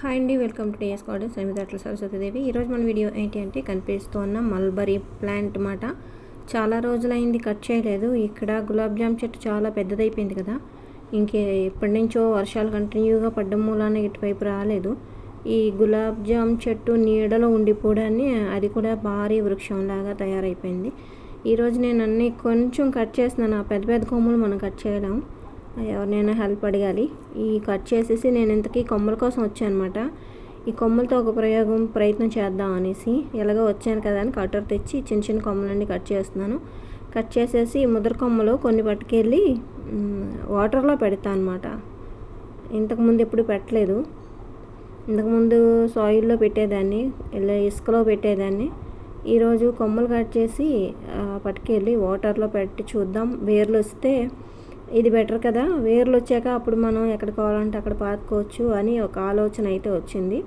Hi అండి welcome to DS college Samidatla Saraswathi Devi. ఈరోజు మన వీడియో ఏంటి అంటే కనిపిస్తున్న మల్బరీ ప్లాంట్ మాట. చాలా రోజులైంది కట్ చేయలేదు. ఇక్కడ గులాబ్ జామ్ చెట్టు చాలా పెద్దదైపోయింది కదా. ఇంకే ఎప్పటి నుంచో వర్షాలు కంటిన్యూగా పడ్డం మూలాన ఇటువైపు రాలేదు. ఈ గులాబ్ జామ్ చెట్టు నీడలో ఉండిపోవడాన్ని అది కూడా భారీ వృక్షంలాగా తయారైపోయింది. ఈరోజు నేను అన్నీ కొంచెం కట్ చేస్తున్నాను. ఆ పెద్ద పెద్ద కొమ్మలు మనం కట్ చేయలేము ఎవరినైనా హెల్ప్ అడగాలి. ఈ కట్ చేసేసి నేను ఇంతకీ కొమ్మల కోసం వచ్చాను అనమాట ఈ కొమ్మలతో ఒక ప్రయోగం ప్రయత్నం చేద్దాం అనేసి ఎలాగో వచ్చాను కదా అని కట్టర్ తెచ్చి చిన్న చిన్న కొమ్మలన్నీ కట్ చేస్తున్నాను. కట్ చేసేసి ముద్ర కొమ్మలు కొన్ని పట్టుకెళ్ళి వాటర్లో పెడతాను అనమాట ఇంతకుముందు ఎప్పుడు పెట్టలేదు. ఇంతకుముందు సాయిల్లో పెట్టేదాన్ని ఇలా ఇసుకలో పెట్టేదాన్ని. ఈరోజు కొమ్మలు కట్ చేసి పట్టుకెళ్ళి వాటర్లో పెట్టి చూద్దాం. వేర్లు వస్తే ఇది బెటర్ కదా? వేర్లు వచ్చాక అప్పుడు మనం ఎక్కడ కావాలంటే అక్కడ పాతుకోవచ్చు అని ఒక ఆలోచన అయితే వచ్చింది.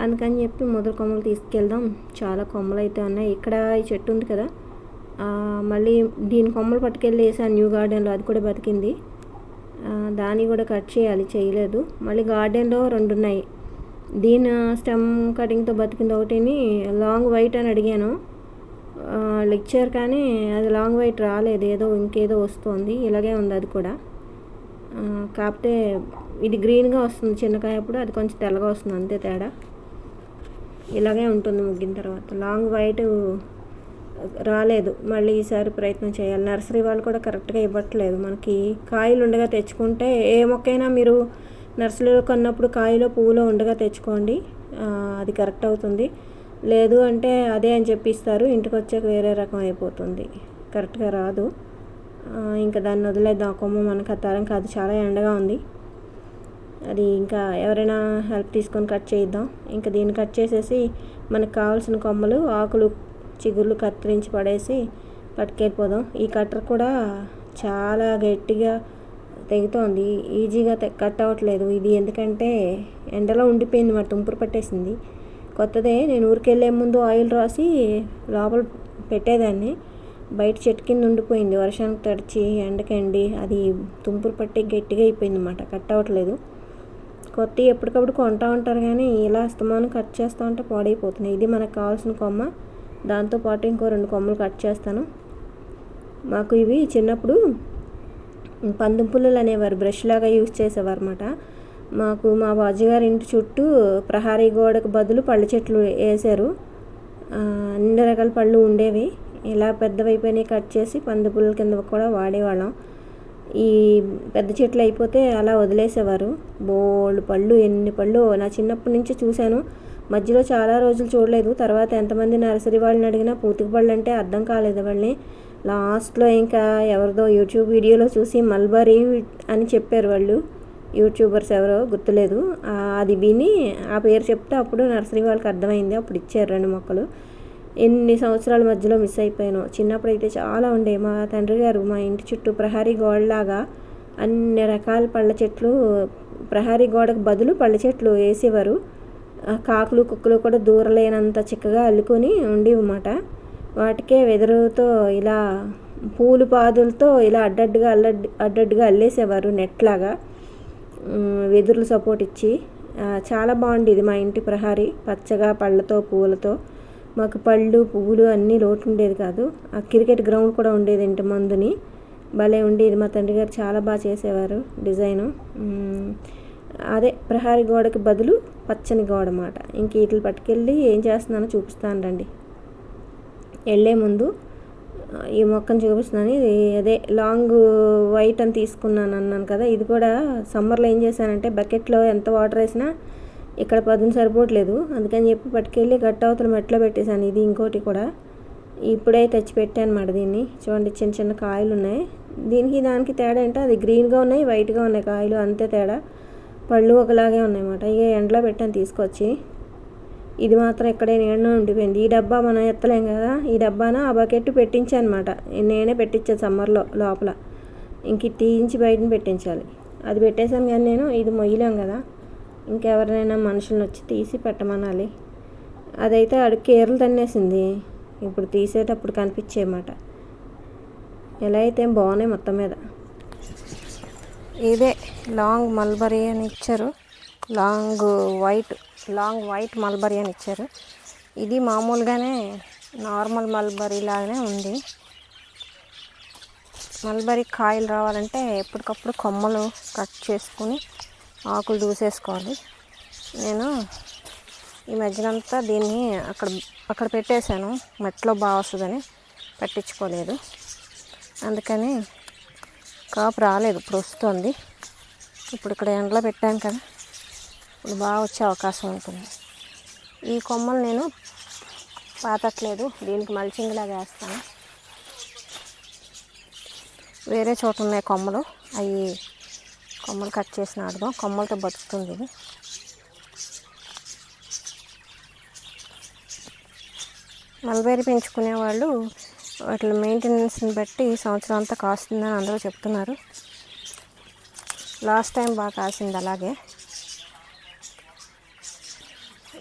అందుకని చెప్పి ముద్ర కొమ్మలు తీసుకెళ్దాం. చాలా కొమ్మలు అయితే ఉన్నాయి. ఇక్కడ ఈ చెట్టు ఉంది కదా? మళ్ళీ దీని కొమ్మలు పట్టుకెళ్ళి వేసాను న్యూ గార్డెన్లో అది కూడా బతికింది. దాన్ని కూడా కట్ చేయాలి. చేయలేదు. మళ్ళీ గార్డెన్లో రెండు ఉన్నాయి. దీని స్టెమ్ కటింగ్తో బతికింది ఒకటిని. లాంగ్ వైట్ అని అడిగాను. లెక్చర్ కానీ అది లాంగ్ వైట్ రాలేదు. ఏదో ఇంకేదో వస్తుంది. ఇలాగే ఉంది అది కూడా. కాకపోతే ఇది గ్రీన్గా వస్తుంది. చిన్నకాయ అప్పుడు అది కొంచెం తెల్లగా వస్తుంది. అంతే తేడా. ఇలాగే ఉంటుంది ముగ్గిన తర్వాత. లాంగ్ వైట్ రాలేదు. మళ్ళీ ఈసారి ప్రయత్నం చేయాలి. నర్సరీ వాళ్ళు కూడా కరెక్ట్గా ఇవ్వట్లేదు. మనకి కాయలు ఉండగా తెచ్చుకుంటే ఏ మొక్కైనా మీరు నర్సరీలో కొన్నప్పుడు కాయలో పువ్వులో ఉండగా తెచ్చుకోండి. అది కరెక్ట్ అవుతుంది. లేదు అంటే అదే అని చెప్పిస్తారు. ఇంటికి వచ్చాక వేరే రకం అయిపోతుంది. కరెక్ట్గా రాదు. ఇంకా దాన్ని వదిలేద్దాం. కొమ్మ మనకు ఆ తరం కాదు. చాలా ఎండగా ఉంది. అది ఇంకా ఎవరైనా హెల్ప్ తీసుకొని కట్ చేద్దాం ఇంకా దీన్ని కట్ చేసేసి మనకు కావాల్సిన కొమ్మలు ఆకులు చిగుర్లు కత్తిరించి పడేసి పట్టుకెళ్ళిపోదాం. ఈ కట్టర్ కూడా చాలా గట్టిగా తెగుతోంది. ఈజీగా కట్ అవ్వట్లేదు. ఇది ఎందుకంటే ఎండలో ఉండిపోయింది. మా తుంపురు పట్టేసింది. కొత్తదే. నేను ఊరికెళ్ళే ముందు ఆయిల్ రాసి లోపల పెట్టేదాన్ని. బయట చెట్టు కింద ఉండిపోయింది. వర్షానికి తడిచి ఎండకండి అది తుంపురు పట్టి గట్టిగా అయిపోయింది అన్నమాట. కట్ అవ్వట్లేదు. కొత్త ఎప్పటికప్పుడు కొంటా ఉంటారు కానీ ఇలా అస్తమానం కట్ చేస్తూ ఉంటే పాడైపోతున్నాయి. ఇది మనకు కావాల్సిన కొమ్మ. దాంతోపాటు ఇంకో రెండు కొమ్మలు కట్ చేస్తాను. మాకు ఇవి చిన్నప్పుడు పందుపుల్లలు అనేవారు బ్రష్ లాగా యూజ్ చేసేవారు అనమాట మాకు మా బాజుగారి ఇంటి చుట్టూ ప్రహారీ గోడకు బదులు పళ్ళ చెట్లు వేశారు. అన్ని రకాల పళ్ళు ఉండేవి. ఇలా పెద్దవైపోయినాయి కట్ చేసి పందిపుల్ల కింద కూడా వాడేవాళ్ళం. ఈ పెద్ద చెట్లు అయిపోతే అలా వదిలేసేవారు. బోల్డ్ పళ్ళు ఎన్ని పళ్ళు నా చిన్నప్పటి నుంచి చూశాను. మధ్యలో చాలా రోజులు చూడలేదు. తర్వాత ఎంతమంది నర్సరీ వాళ్ళని అడిగినా పూతికి పళ్ళు అంటే అర్థం కాలేదు వాళ్ళని. లాస్ట్లో ఇంకా ఎవరిదో యూట్యూబ్ వీడియోలో చూసి మల్బరీ అని చెప్పారు వాళ్ళు. యూట్యూబర్స్ ఎవరో గుర్తులేదు. అది విని ఆ పేరు చెప్తే అప్పుడు నర్సరీ వాళ్ళకి అర్థమైంది. అప్పుడు ఇచ్చారు రెండు మొక్కలు. ఎన్ని సంవత్సరాల మధ్యలో మిస్ అయిపోయాను. చిన్నప్పుడు అయితే చాలా ఉండే. మా తండ్రి గారు మా ఇంటి చుట్టూ ప్రహరీ గోడలాగా అన్ని రకాల పళ్ళ చెట్లు ప్రహరీ గోడకు బదులు పళ్ళ చెట్లు వేసేవారు. కాకులు కుక్కలు కూడా దూరలేనంత చిక్కగా అల్లుకొని ఉండేవన్నమాట. వాటికే వెదురుతో ఇలా పూలు పాదులతో ఇలా అడ్డడ్డుగా అల్లడ్ అడ్డడ్డుగా అల్లేసేవారు నెట్ లాగా వెదురులు సపోర్ట్ ఇచ్చి చాలా చాలా బాగుండేది మా ఇంటి ప్రహారీ పచ్చగా పళ్ళతో పువ్వులతో మాకు పళ్ళు పువ్వులు అన్నీ లోటు ఉండేది కాదు. ఆ క్రికెట్ గ్రౌండ్ కూడా ఉండేది ఇంటి మందుని. భలే ఉండేది. మా తండ్రి గారు చాలా బాగా చేసేవారు డిజైను. అదే ప్రహారీ గోడకి బదులు పచ్చని గోడ అన్నమాట. ఇంక వీటిని పట్టుకెళ్ళి ఏం చేస్తున్నానో చూపిస్తాను రండి. వెళ్ళే ముందు ఈ మొక్కను చూపిస్తున్నాను. ఇది అదే లాంగ్ వైట్ అని తీసుకున్నాను అన్నాను కదా. ఇది కూడా సమ్మర్లో ఏం చేశానంటే బకెట్లో ఎంత వాటర్ వేసినా ఇక్కడ పదును సరిపోవట్లేదు. అందుకని చెప్పి పట్టుకెళ్ళి గట్ అవతల మెట్లో పెట్టేశాను. ఇది ఇంకోటి కూడా. ఇప్పుడే తెచ్చి పెట్టాను దీన్ని. చూడండి చిన్న చిన్న కాయలు ఉన్నాయి. దీనికి దానికి తేడా ఏంటో అది గ్రీన్గా ఉన్నాయి వైట్గా ఉన్నాయి కాయలు. అంతే తేడా. పళ్ళు ఒకలాగే ఉన్నాయి అన్నమాట. ఇక ఎండలో పెట్టాను తీసుకొచ్చి. ఇది మాత్రం ఇక్కడే నేను ఉండిపోయింది. ఈ డబ్బా మనం ఎత్తలేం కదా? ఈ డబ్బాన? ఆ బకెట్ పెట్టించాను అనమాట నేనే పెట్టించాను సమ్మర్లో లోపల. ఇంక తీయించి బయటని పెట్టించాలి. అది పెట్టేశాను కానీ నేను ఇది మొయ్యలేం కదా? ఇంకెవరినైనా మనుషులను వచ్చి తీసి పెట్టమనాలి. అదైతే అడుగు కేరలు తన్నేసింది. ఇప్పుడు తీసేటప్పుడు కనిపించేయమాట. ఎలా అయితే ఏం బాగున్నాయి మొత్తం మీద. ఇదే లాంగ్ మల్బరీ అని ఇచ్చారు. Long white long white mulberry అని ఇచ్చారు. ఇది మామూలుగానే నార్మల్ మల్బరీ లాగానే ఉంది. మల్బరీ కాయలు రావాలంటే ఎప్పటికప్పుడు కొమ్మలు కట్ చేసుకుని ఆకులు దూసేసుకోవాలి. నేను ఈ మధ్యనంతా దీన్ని అక్కడ అక్కడ పెట్టేశాను. మట్టిలో బాగా వస్తుందని పట్టించుకోలేదు. అందుకని కాపు రాలేదు ఇప్పుడు వస్తుంది ఇప్పుడు ఇక్కడ ఎండలో పెట్టాను కదా. ఇప్పుడు బాగా వచ్చే అవకాశం ఉంటుంది. ఈ కొమ్మలు నేను పాతట్లేదు. దీనికి మల్చింగ్లా వేస్తాను. వేరే చోట ఉన్నాయి కొమ్మలు. అవి కొమ్మలు కట్ చేసి నాటుదాం కొమ్మలతో బతుకుతుంది ఇది. మల్బేరీ పెంచుకునే వాళ్ళు వాటి మెయింటెనెన్స్ని బట్టి సంవత్సరం అంతా కాస్తుందని అందరూ చెప్తున్నారు. లాస్ట్ టైం బాగా కాసింది అలాగే.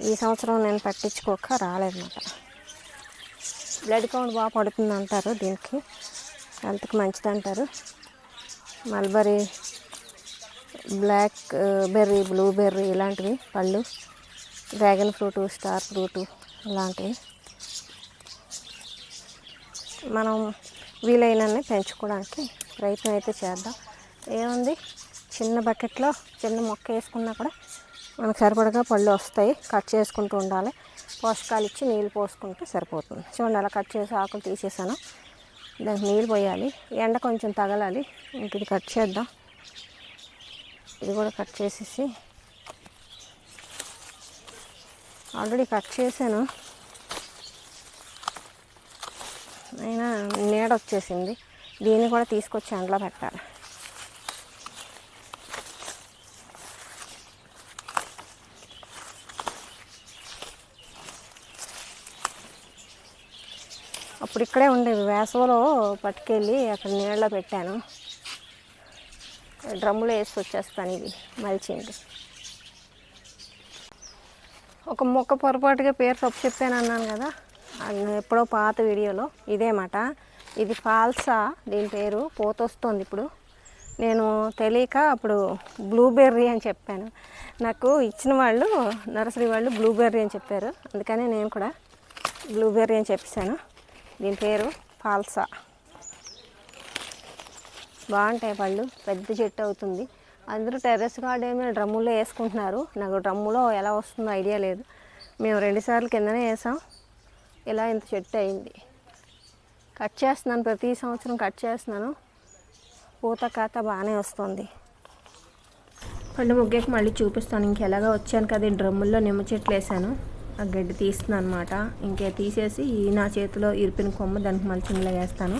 ఈ సంవత్సరం నేను పట్టించుకోక రాలేదన్నమాట బ్లడ్ కౌంట్ బాగా పడుతుంది అంటారు దీనికి. హెల్త్కి మంచిది అంటారు. మల్బరీ బ్లాక్ బెర్రీ బ్లూబెర్రీ ఇలాంటివి పళ్ళు డ్రాగన్ ఫ్రూటు స్టార్ ఫ్రూటు ఇలాంటివి. మనం వీలైనన్ని పెంచుకోవడానికి ప్రయత్నం అయితే చేద్దాం. ఏముంది? చిన్న బకెట్లో చిన్న మొక్క వేసుకున్నా కూడా మనకు సరిపడగా పళ్ళు వస్తాయి. కట్ చేసుకుంటూ ఉండాలి. పోషకాలు ఇచ్చి నీళ్ళు పోసుకుంటే సరిపోతుంది. చూడండి అలా కట్ చేసి ఆకులు తీసేసాను. దానికి నీళ్ళు పోయాలి. ఎండ కొంచెం తగలాలి. ఇంక ఇది కట్ చేద్దాం. ఇది కూడా కట్ చేసేసి ఆల్రెడీ కట్ చేశాను. అయినా నీడ వచ్చేసింది. దీన్ని కూడా తీసుకొచ్చి ఎండలో పెట్టాలి. అప్పుడు ఇక్కడే ఉండేవి వేసవిలో పట్టుకెళ్ళి అక్కడ నీళ్ళలో పెట్టాను. డ్రమ్ములో వేసి వచ్చేస్తాను ఇది మల్చింగ్ ఒక మొక్క పొరపాటుగా పేరు తప్పు చెప్పాను అన్నాను కదా. ఎప్పుడో పాత వీడియోలో ఇదేమాట ఇది ఫాల్సా? దీని పేరు పోత వస్తుంది ఇప్పుడు. నేను తెలియక అప్పుడు బ్లూబెర్రీ అని చెప్పాను. నాకు ఇచ్చిన వాళ్ళు నర్సరీ వాళ్ళు బ్లూబెర్రీ అని చెప్పారు. అందుకనే నేను కూడా బ్లూబెర్రీ అని చెప్పేశాను. దీని పేరు ఫాల్సా. బాగుంటాయి పళ్ళు. పెద్ద చెట్టు అవుతుంది. అందరూ టెర్రస్ గార్డెన్ మీద డ్రమ్ములో వేసుకుంటున్నారు. నాకు డ్రమ్ములో ఎలా వస్తుందో ఐడియా లేదు. మేము రెండుసార్లు కిందనే వేసాం. ఇలా ఇంత చెట్టు అయింది. కట్ చేస్తున్నాను. ప్రతి సంవత్సరం కట్ చేస్తున్నాను. పూత కాత బాగానే వస్తుంది. పళ్ళు ముగ్గాక మళ్ళీ చూపిస్తాను. ఇంకెలాగా వచ్చాను కదా డ్రమ్ముల్లో నిమ్మ చెట్లు వేసాను. ఆ గడ్డి తీస్తున్నాను అనమాట ఇంకే తీసేసి ఈ నా చేతిలో ఇరిపిన కొమ్మ దానికి మల్చింగ్లో వేస్తాను.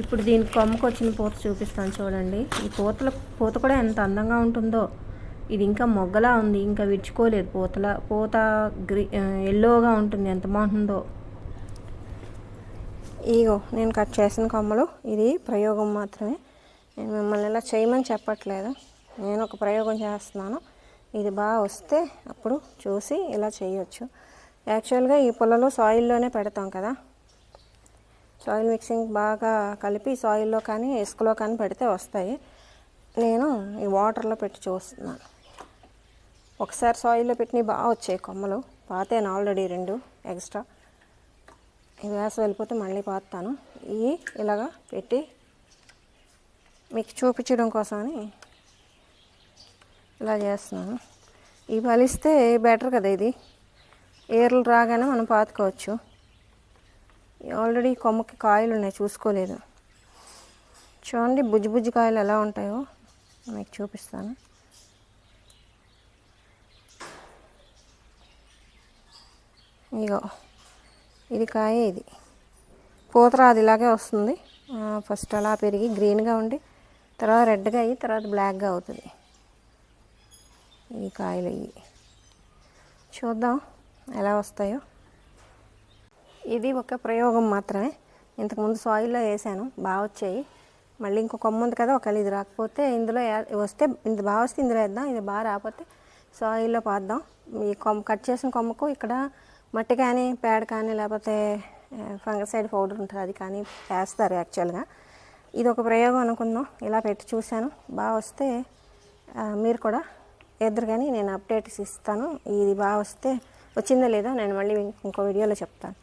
ఇప్పుడు దీని కొమ్మకు వచ్చిన పూత చూపిస్తాను చూడండి. ఈ పూతల పూత కూడా ఎంత అందంగా ఉంటుందో. ఇది ఇంకా మొగ్గలా ఉంది ఇంకా విడుచుకోలేదు పూతల. పూత గ్రీ ఎల్లోగా ఉంటుంది ఎంత బాగుంటుందో. ఇగో నేను కట్ చేసిన కొమ్మలు ఇది ప్రయోగం మాత్రమే. నేను మిమ్మల్ని ఇలా చేయమని చెప్పట్లేదు. నేను ఒక ప్రయోగం చేస్తున్నాను. ఇది బాగా వస్తే అప్పుడు చూసి ఇలా చేయొచ్చు. యాక్చువల్గా ఈ పొలలో సాయిల్లోనే పెడతాం కదా. సాయిల్ మిక్సింగ్ బాగా కలిపి సాయిల్లో కానీ ఇసుకలో కానీ పెడితే వస్తాయి. నేను ఈ వాటర్లో పెట్టి చూస్తున్నాను. ఒకసారి సాయిల్లో పెట్టినవి బాగా వచ్చాయి కొమ్మలు. పాతేను ఆల్రెడీ రెండు ఎక్స్ట్రా ఈ వేసవి వెళ్ళిపోతే మళ్ళీ పాతాను. ఇవి ఇలాగా పెట్టి మీకు చూపించడం కోసమని ఇలా చేస్తున్నాను. ఇవి పలిస్తే బెటర్ కదా ఇది. ఏర్లు రాగానే మనం పాతుకోవచ్చు. ఆల్రెడీ కొమ్మకి కాయలు ఉన్నాయి చూసుకోలేదు. చూడండి బుజ్జి బుజ్జి కాయలు ఎలా ఉంటాయో మీకు చూపిస్తాను. ఇగో ఇది కాయ ఇది. పూతరాది ఇలాగే వస్తుంది. ఫస్ట్ అలా పెరిగి గ్రీన్గా ఉండి తర్వాత రెడ్గా అయ్యి తర్వాత బ్లాక్గా అవుతుంది. ఈ కాయలు ఇవి. చూద్దాం ఎలా వస్తాయో. ఇది ఒక ప్రయోగం మాత్రమే. ఇంతకుముందు సాయిల్లో వేసాను బాగా వచ్చాయి. మళ్ళీ ఇంకో కొమ్మ ఉంది కదా ఒకవేళ ఇది రాకపోతే ఇందులో వస్తే ఇది బాగా వస్తే ఇందులో వేద్దాం ఇది బాగా రాకపోతే సాయిల్లో పాద్దాం. ఈ కొమ్మ కట్ చేసిన కొమ్మకు ఇక్కడ మట్టి కానీ పేడ కానీ లేకపోతే ఫంగసైడ్ పౌడర్ ఉంటుంది అది కానీ వేస్తారు యాక్చువల్గా. ఇది ఒక ప్రయోగం అనుకుందాం. ఇలా పెట్టి చూశాను. బాగా వస్తే మీరు కూడా ఎదురు కానీ నేను అప్డేట్స్ ఇస్తాను. ఇది బాగా వస్తే వచ్చిందో లేదో నేను మళ్ళీ ఇంకో వీడియోలో చెప్తాను.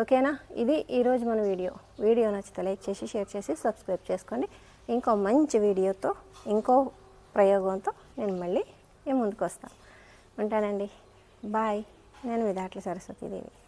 ఓకేనా? ఇది ఈరోజు మన వీడియో. వీడియో నచ్చితే లైక్ చేసి షేర్ చేసి సబ్స్క్రైబ్ చేసుకోండి. ఇంకో మంచి వీడియోతో ఇంకో ప్రయోగంతో నేను మళ్ళీ ముందుకు వస్తాను. ఉంటానండి. బాయ్. నేను విధాట్ల సరస్వతీదేవి.